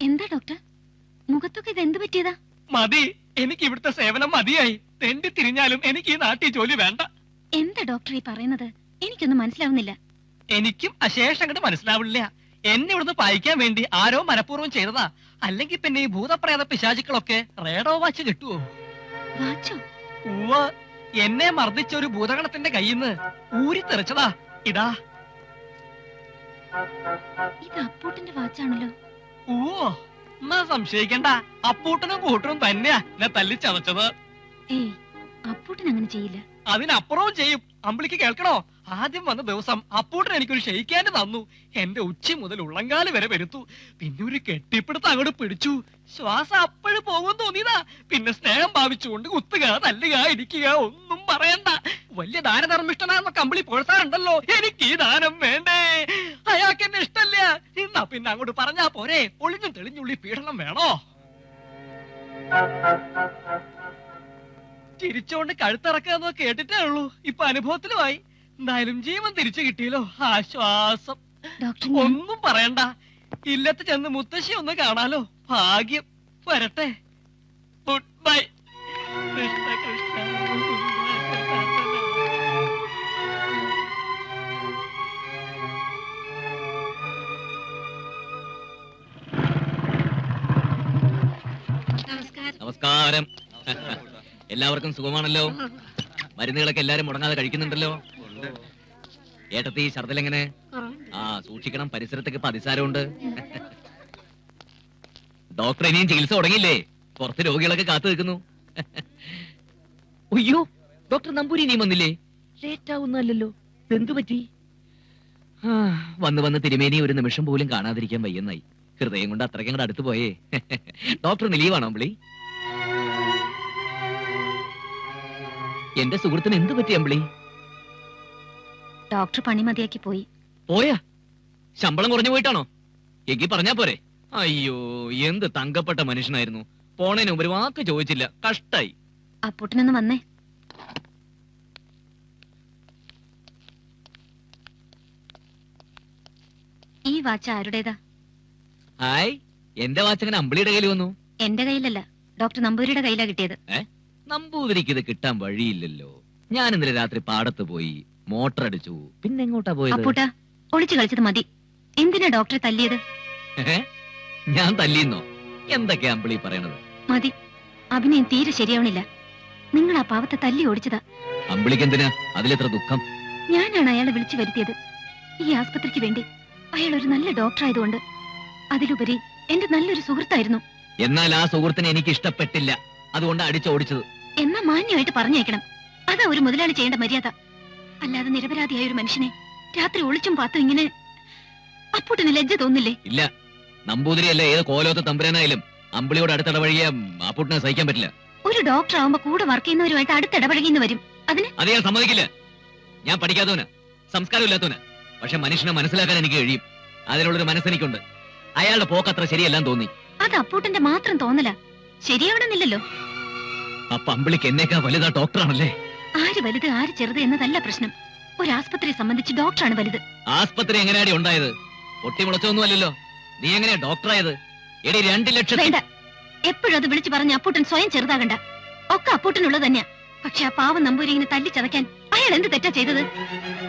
എന്താ ഡോക്ടർ? മുഖത്തൊക്കെ ഇത് എന്ത് പറ്റിയതാ? മതി. എനിക്ക് ഇവിടുത്തെ സേവനം മതിയായി. തെണ്ടി തിരിഞ്ഞാലും എനിക്ക് ഈ നാട്ടിൽ ജോലി വേണ്ട. എന്താ ഡോക്ടർ ഈ പറയുന്നത്? എനിക്കൊന്നും മനസ്സിലാവുന്നില്ല. എനിക്കും അശേഷം അങ്ങോട്ട് മനസ്സിലാവില്ല. എന്നെ ഇവിടുന്ന് പായിക്കാൻ വേണ്ടി ആരോ മനഃപൂർവം ചെയ്തതാ. അല്ലെങ്കിൽ പിന്നെ ഈ ഭൂതപ്രേത പിശാചുക്കളൊക്കെ റേഡോ വാച്ച് കിട്ടുവോ? വാച്ചോ? ഉവ്വ്. എന്നെ മർദ്ദിച്ച ഒരു ഭൂതഗണത്തിന്റെ കയ്യിൽ നിന്ന് ഊരി തെറിച്ചതാ ഇതാ. ഇത് അപ്പൂട്ടന്റെ വാച്ചാണല്ലോ. ഓ എന്നാ സംശയിക്കണ്ട. അപ്പൂട്ടനും കൂട്ടനും തന്നെയാ എന്നെ തല്ലി ചതച്ചത്. ഏയ് അപ്പൂട്ടൻ അങ്ങനെ ചെയ്യില്ല. അതിനപ്പുറവും ചെയ്യും. അമ്പിളിക്ക് കേൾക്കണോ? ആദ്യം വന്ന ദിവസം അപ്പൂട്ടൻ എനിക്കൊരു ഷെയ്ക്കാന്റെ തന്നു. എന്റെ ഉച്ച മുതൽ ഉള്ളങ്കാൽ വരെ വരുത്തു. പിന്നെ ഒരു കെട്ടിപ്പിടുത്ത് അങ്ങോട്ട് പിടിച്ചു. ശ്വാസം അപ്പോഴും പോകും തോന്നിയതാ. പിന്നെ സ്നേഹം ഭാവിച്ചുകൊണ്ട് കുത്തുക തല്ലുക ഇരിക്കുക ഒന്നും പറയണ്ട. വലിയ ദാനധർമ്മിഷ്ടനാണെന്നൊക്കെ കമ്പിളി പുഴത്താറുണ്ടല്ലോ എനിക്ക് ഈ ദാനം വേണ്ടേ. അയാൾക്ക് എന്നെ ഇഷ്ടല്ല. എന്നാ പിന്നെ അങ്ങോട്ട് പറഞ്ഞാ പോരെ. ഒളിഞ്ഞും തെളിഞ്ഞുള്ളി പീഡനം വേണോ? ചിരിച്ചോണ്ട് കഴുത്തിറക്കുക എന്ന് കേട്ടിട്ടേ ഉള്ളൂ. ഇപ്പൊ അനുഭവത്തിലുമായി. എന്തായാലും ജീവൻ തിരിച്ചു കിട്ടിയല്ലോ. ആശ്വാസം. ഒന്നും പറയണ്ട. ഇല്ലത്ത് ചെന്ന് മുത്തശ്ശി ഒന്ന് കാണാലോ. ഭാഗ്യം. വരട്ടെ. Good bye Krishna Krishna. നമസ്കാരം. എല്ലാവർക്കും സുഖമാണല്ലോ? മരുന്നുകളൊക്കെ എല്ലാരും മുടങ്ങാതെ കഴിക്കുന്നുണ്ടല്ലോ? ഏട്ടത്തി ശർദ്ദലെങ്ങനെ ആ സൂക്ഷിക്കണം. പരിസരത്തൊക്കെ ഇപ്പൊ അതിസാരമുണ്ട്. ഡോക്ടർ ഇനിയും ചികിത്സ തുടങ്ങിയില്ലേ? പുറത്ത് രോഗികളൊക്കെ കാത്തു നിൽക്കുന്നു. അയ്യോ ഡോക്ടർ നമ്പൂരി ഇനിയും വന്നില്ലേ? ലേറ്റ് ആവുന്നല്ലോ എന്തു പറ്റി വന്ന് വന്ന് തിരുമേനി ഒരു നിമിഷം പോലും കാണാതിരിക്കാൻ വയ്യെന്നായി. ഹൃദയം കൊണ്ട് അത്രയ്ക്കും കൂടെ അടുത്ത് പോയേ. ഡോക്ടർ ലീവാണോ അമ്പിളി? എന്റെ സുഹൃത്തിന് എന്ത് പറ്റി അമ്പിളി? ഡോക്ടർ പണി മതിയാക്കി പോയി. പോയാ? ശമ്പളം കുറഞ്ഞു പോയിട്ടാണോ? എങ്കി പറഞ്ഞാ പോരെ. അയ്യോ എന്ത് തങ്കപ്പെട്ട മനുഷ്യനായിരുന്നു. പോണേന് ഒരു വാക്ക് ചോദിച്ചില്ല. കഷ്ടായി. അപ്പൂട്ടനൊന്ന് വന്നേ. ഈ വാച്ച് ആരുടേതാ? ഹായ് എന്റെ വാച്ചങ്ങനെ അമ്പിളിയുടെ കയ്യിൽ വന്നു? എന്റെ കയ്യിലല്ല. ഡോക്ടർ നമ്പൂരിയുടെ കയ്യിലാ കിട്ടിയത്. നമ്പൂതിരിക്ക് ഇത് കിട്ടാൻ വഴിയില്ലല്ലോ. ഞാൻ ഇന്നലെ രാത്രി പാടത്ത് പോയി മോട്ടർ അടിച്ചു. പിന്നെ എങ്ങോട്ടാ പോയത്? അപ്പൂട്ടാ ഒളിച്ചു കളിച്ചത് മതി. എന്തിനാ ഡോക്ടറെ തല്ലിയത്? ഏ? ഞാൻ തല്ലിന്നോ? എന്തൊക്കെയാ അമ്പിളി പറയണത്? മതി. അഭിനയം തീരെ ശരിയാവണില്ല. നിങ്ങൾ ആ പാവത്തെ തല്ലി ഓടിച്ചതാ. അമ്പിളിക്ക് എന്തിനാ അതിലെത്ര ദുഃഖം? ഞാനാണ് അയാളെ വിളിച്ചു വരുത്തിയത്. ഈ ആസ്പത്രിക്ക് വേണ്ടി. അയാൾ ഒരു നല്ല ഡോക്ടർ ആയതുകൊണ്ട് അതിലുപരി എന്റെ നല്ലൊരു സുഹൃത്തായിരുന്നു. എന്നാൽ ആ സുഹൃത്തിനെ എനിക്ക് ഇഷ്ടപ്പെട്ടില്ല അതുകൊണ്ട് അടിച്ചോടിച്ചത്. എന്നാ മാന്യമായിട്ട് പറഞ്ഞേക്കണം അതാ ഒരു മുതലാളി ചെയ്യേണ്ട മര്യാദ. അല്ലാതെ നിരപരാധിയായ ഒരു മനുഷ്യനെ രാത്രി ഒളിച്ചും പാത്തും ഇങ്ങനെ അപ്പൂട്ടിന് ലജ്ജ തോന്നില്ലേ? ഇല്ല. നമ്പൂതിരിയല്ല ഏത് കോലോത്ത തമ്പുരാനായാലും അമ്പിളിയോട് അടുത്തിടപഴകിയ അപ്പൂട്ടിനെ സഹിക്കാൻ പറ്റില്ല. ഒരു ഡോക്ടർ ആവുമ്പോ കൂടെ വർക്ക് ചെയ്യുന്നവരുമായിട്ട് അടുത്തിടപഴകിന്ന് വരും. അതിന്? അത് ഞാൻ സമ്മതിക്കില്ല. ഞാൻ പഠിക്കാത്തവന് സംസ്കാരമില്ലാത്തവന് പക്ഷെ മനുഷ്യനെ മനസ്സിലാക്കാൻ എനിക്ക് കഴിയും. അതിനുള്ളൊരു മനസ്സെനിക്കുണ്ട്. അയാളുടെ പോക്കത്ര ശരിയല്ലാന്ന് തോന്നി. അത് അപ്പൂട്ടന്റെ മാത്രം തോന്നല. ശരിയാവണമെന്നില്ലല്ലോ. അപ്പൊ അമ്പിളിക്ക് എന്നേക്കാ വലുതാ ഡോക്ടറാണല്ലേ? ആര് വലുത് ആര് ചെറുത് എന്നതല്ല പ്രശ്നം. ഒരു ആസ്പത്രിയെ സംബന്ധിച്ച് ഡോക്ടറാണ് വലുത്. ആസ്പത്രി എങ്ങനെയാടി ഉണ്ടായത്? പൊട്ടിമുളച്ചൊന്നും അല്ലല്ലോ നീ എങ്ങനെയാ ഡോക്ടറായത്? എടി രണ്ട് ലക്ഷം വേണ്ട. എപ്പോഴും അത് വിളിച്ചു പറഞ്ഞ അപ്പൂട്ടൻ സ്വയം ചെറുതാകണ്ട. ഒക്കെ അപ്പൂട്ടനുള്ളത് തന്നെയാ. പക്ഷെ ആ പാവം നമ്പൂരി ഇങ്ങനെ തല്ലി ചതയ്ക്കാൻ അയാൾ എന്ത് തെറ്റാ ചെയ്തത്?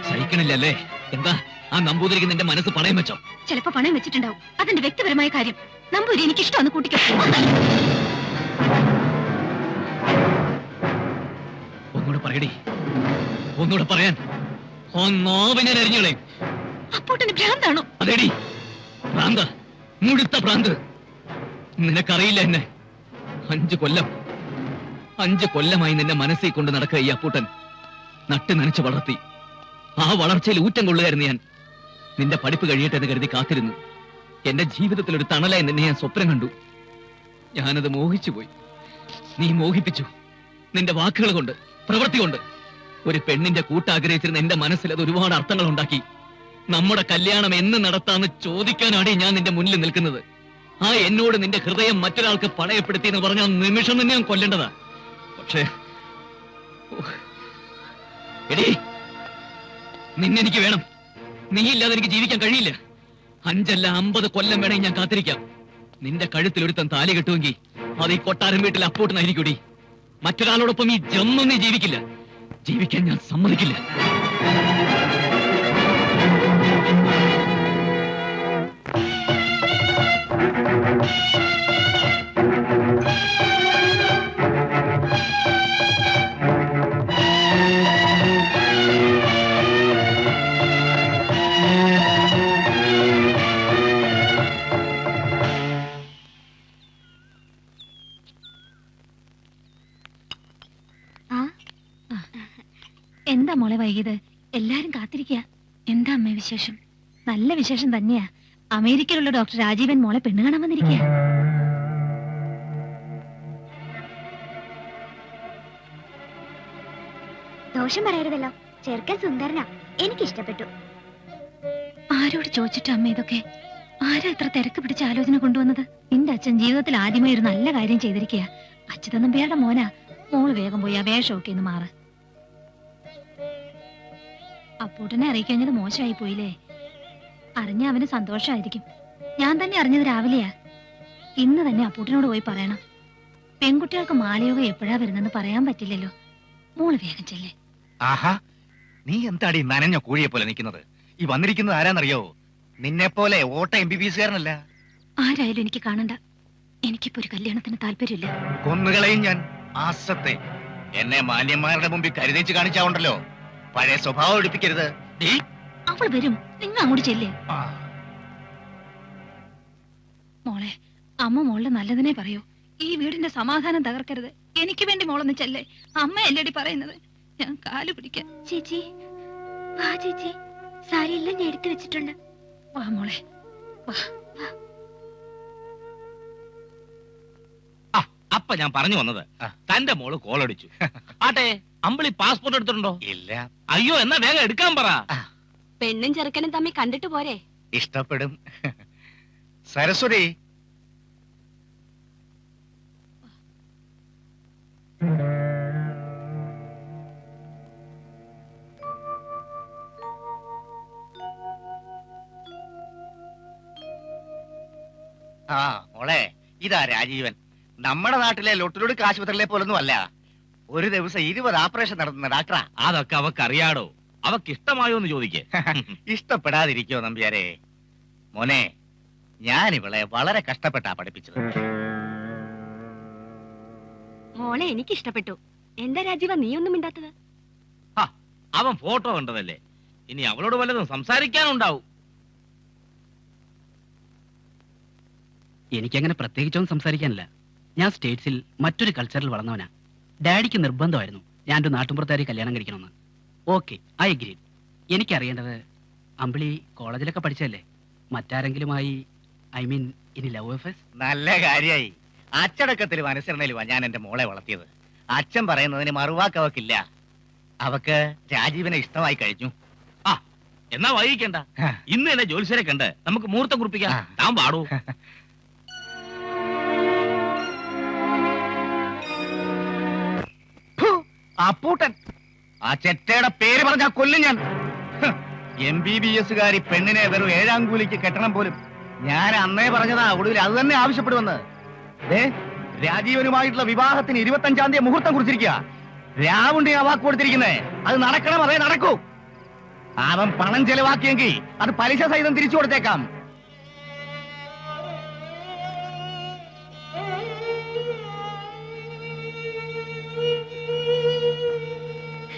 സഹിക്കണില്ലല്ലേ. എന്താ ആ നമ്പൂതിരിക്ക് നിന്റെ മനസ്സ് പണയം വെച്ചോ? ചിലപ്പോ പണയം വെച്ചിട്ടുണ്ടാവും. അതിന്റെ വ്യക്തിപരമായ കാര്യം. നമ്പൂരി എനിക്ക് ഇഷ്ടമാണ് കൂട്ടിക്കോ. പറയടി. ഒന്നുകൂടെ പറയാൻ. ഒന്നോവിനെ അരിഞ്ഞോളെ അപ്പൂട്ടന് ഭ്രാന്താണോ? അതേടി. ഭ്രാന്ത. മുഴുത്ത ഭ്രാന്ത്. നിനക്കറിയില്ല എന്നെ. അഞ്ചു കൊല്ലം. അഞ്ചു കൊല്ലമായി നിന്നെ മനസ്സിൽ കൊണ്ട് നടക്കുക ഈ അപ്പൂട്ടൻ. നട്ട് നനച്ച് വളർത്തി. ആ വളർച്ചയിൽ ഊറ്റം കൊള്ളുകയായിരുന്നു ഞാൻ. നിന്റെ പഠിപ്പ് കഴിയട്ടെ എന്ന് കരുതി കാത്തിരുന്നു. എന്റെ ജീവിതത്തിൽ ഒരു തണലായി നിന്നെ ഞാൻ സ്വപ്നം കണ്ടു. ഞാനത് മോഹിച്ചു പോയി നീ മോഹിപ്പിച്ചു. നിന്റെ വാക്കുകൾ കൊണ്ട്. പ്രവൃത്തി കൊണ്ട് ഒരു പെണ്ണിന്റെ കൂട്ടാഗ്രഹിച്ചിരുന്ന എന്റെ മനസ്സിൽ അത് ഒരുപാട് അർത്ഥങ്ങൾ ഉണ്ടാക്കി. നമ്മുടെ കല്യാണം എന്ന് നടത്താന്ന് ചോദിക്കാനാണ് ഞാൻ നിന്റെ മുന്നിൽ നിൽക്കുന്നത്. ആ എന്നോട് നിന്റെ ഹൃദയം മറ്റൊരാൾക്ക് പണയപ്പെടുത്തി എന്ന് പറഞ്ഞ നിമിഷം തന്നെ ഞാൻ കൊല്ലേണ്ടതാ. പക്ഷേ നിന്നെനിക്ക് വേണം. നീ ഇല്ലാതെ എനിക്ക് ജീവിക്കാൻ കഴിയില്ല. അഞ്ചല്ല അമ്പത് കൊല്ലം വേണമെങ്കിൽ ഞാൻ കാത്തിരിക്കാം. നിന്റെ കഴുത്തിൽ ഒരുത്തൻ താലി കെട്ടുമെങ്കിൽ അത് ഈ കൊട്ടാരം വീട്ടിൽ അപ്പോട്ട് അപ്പൂട്ടനായിരിക്കൂടി. മറ്റൊരാളോടൊപ്പം ഈ ജന്മം നീ ജീവിക്കില്ല. ജീവിക്കാൻ ഞാൻ സമ്മതിക്കില്ല. എല്ലാരും കാത്തിരിക്കുക എന്താ അമ്മ വിശേഷം? നല്ല വിശേഷം തന്നെയാ. അമേരിക്കയിലുള്ള ഡോക്ടർ രാജീവൻ മോളെ പെണ്ണ് കാണാൻ വന്നിരിക്കുക ദോഷം പറയരുതല്ലോ. ചെറുക്കൻ സുന്ദരനാ. എനിക്കിഷ്ടപ്പെട്ടു. ആരോട് ചോദിച്ചിട്ട് അമ്മ ഇതൊക്കെ? ആരാ ഇത്ര തിരക്ക് പിടിച്ച ആലോചന കൊണ്ടുവന്നത്? നിന്റെ അച്ഛൻ ജീവിതത്തിൽ ആദ്യമായി ഒരു നല്ല കാര്യം ചെയ്തിരിക്കുക അച്യുത നമ്പ്യാരുടെ മോനാ. മോൾ വേഗം പോയി ആ വേഷമൊക്കെ ഒന്ന് മാറ്. അപ്പൂട്ടനെ അറിയിക്കഴിഞ്ഞത് മോശമായി പോയില്ലേ? അറിഞ്ഞ അവന് സന്തോഷമായിരിക്കും. ഞാൻ തന്നെ അറിഞ്ഞത് രാവിലെയാ. ഇന്ന് തന്നെ അപ്പൂട്ടനോട് പോയി പറയണം. പെൺകുട്ടികൾക്ക് മാലയോഗം എപ്പോഴാ വരുന്നെന്ന് പറയാൻ പറ്റില്ലല്ലോ. മോൾ വേഗം ചെല്ലേ. ആഹാ നീ എന്താടി നനഞ്ഞ കോഴിയെ പോലെ നിൽക്കുന്നത്? ഈ വന്നിരിക്കുന്നത് ആരാന്നറിയോ? നിന്നെ പോലെ ഓട്ട എം ബി ബി എസുകാരനല്ല ആരായാലും എനിക്ക് കാണണ്ട. എനിക്കിപ്പോ ഒരു കല്യാണത്തിന് താല്പര്യമില്ല. കൊന്നുകളയും ഞാൻ ആസത്തെ. എന്നെ മാന്യന്മാരുടെ മുമ്പിൽ കരുതേച്ച് കാണിച്ചാവുണ്ടല്ലോ. പഴയ സ്വഭാവം എടുപ്പിക്കരുത്. അവൾ വരും. നിങ്ങൾ അങ്ങോട്ട് ചെല്ലേ. മോളെ അമ്മ മോളുടെ നല്ലതിനെ പറയൂ. ഈ വീടിന്റെ സമാധാനം തകർക്കരുത്. എനിക്ക് വേണ്ടി മോളൊന്ന് ചെല്ലേ. അമ്മ അല്ലേടി പറയുന്നത്. ഞാൻ കാൽ പിടിക്കാം. ചേച്ചി വാ ചേച്ചി. സാരി എല്ലാം ഞാൻ എടുത്തു വെച്ചിട്ടുണ്ട്. വാ മോളെ അപ്പൊ ഞാൻ പറഞ്ഞു വന്നത്. തന്റെ മോൾ കോളടിച്ചു. ആട്ടെ അമ്പിളി പാസ്പോർട്ട് എടുത്തിട്ടുണ്ടോ? ഇല്ല. അയ്യോ എന്നാ വേഗം എടുക്കാൻ പറ. പെണ്ണും ചെറുക്കനും തമ്മിൽ കണ്ടിട്ട് പോരെ. ഇഷ്ടപ്പെടും. സരസ്വതി. ആ മോളെ ഇതാ രാജീവൻ. നമ്മുടെ നാട്ടിലെ ലൊട്ടിലൊടുക്ക് ആശുപത്രിയിലെ പോലൊന്നും അല്ല. ഒരു ദിവസം ഇരുപത് ഓപ്പറേഷൻ നടത്തുന്ന ഡാക്ടറാ അതൊക്കെ അവക്ക് അറിയാടോ അവക്ക് ഇഷ്ടമായോ എന്ന് ചോദിക്കേ ഇഷ്ടപ്പെടാതിരിക്കോ നമ്പ്യാരെ. മോനെ ഞാൻ ഇവളെ വളരെ കഷ്ടപ്പെട്ടാ പഠിപ്പിച്ചത്. മോളെ എനിക്ക് ഇഷ്ടപ്പെട്ടു എന്താ രാജീവ നീ ഒന്നും മിണ്ടാത്തത് അവൻ ഫോട്ടോ കണ്ടതല്ലേ. ഇനി അവളോട് വല്ലതും സംസാരിക്കാനുണ്ടാവും. എനിക്കങ്ങനെ പ്രത്യേകിച്ചൊന്നും സംസാരിക്കാനില്ല. ഞാൻ സ്റ്റേറ്റ്സിൽ മറ്റൊരു കൾച്ചറിൽ വളർന്നവനാ. ഡാഡിക്ക് നിർബന്ധമായിരുന്നു ഞാൻ ഒരു നാട്ടുമ്പുറത്താരി കല്യാണം കഴിക്കണമെന്ന്. ഓക്കെ ഐ അഗ്രി എനിക്കറിയേണ്ടത് അമ്പിളി കോളേജിലൊക്കെ പഠിച്ചതല്ലേ? മറ്റാരെങ്കിലുമായി ഐ മീൻ ഇനി ലവ് എഫേഴ്സ് നല്ല കാര്യമായി അച്ചടക്കത്തിലും അനുസരണയിലുമാ ഞാൻ എന്റെ മോളെ വളർത്തിയത്. അച്ഛൻ പറയുന്നതിന് മറുവാക്ക് അവക്കില്ല അവക്ക് രാജീവിനെ ഇഷ്ടമായി കഴിഞ്ഞു. എന്നാ വൈകിക്കണ്ട. ആ. ഇന്ന് തന്നെ ജോലിസരെ കണ്ട് നമുക്ക് മുഹൂർത്തം കുറിപ്പിക്കാം. ഞാൻ താൻ പാടൂ. അപ്പൂട്ടൻ ആ ചെറ്റയുടെ പേര് പറഞ്ഞാ കൊല്ലും ഞാൻ. എം ബി ബി എസുകാരി പെണ്ണിനെ വെറും ഏഴാം കൂലിക്ക് കെട്ടണം പോലും. ഞാൻ അന്നേ പറഞ്ഞതാ ഒടുവിൽ അത് തന്നെ ആവശ്യപ്പെടുമെന്ന്. രാജീവനുമായിട്ടുള്ള വിവാഹത്തിന് ഇരുപത്തഞ്ചാം തീയതി മുഹൂർത്തം കുറിച്ചിരിക്കുക രാവുണ്ടി ആ വാക്ക് കൊടുത്തിരിക്കുന്നേ. അത് നടക്കണം അതേ നടക്കൂ. അവൻ പണം ചെലവാക്കിയെങ്കിൽ അത് പലിശ സഹിതം തിരിച്ചു കൊടുത്തേക്കാം.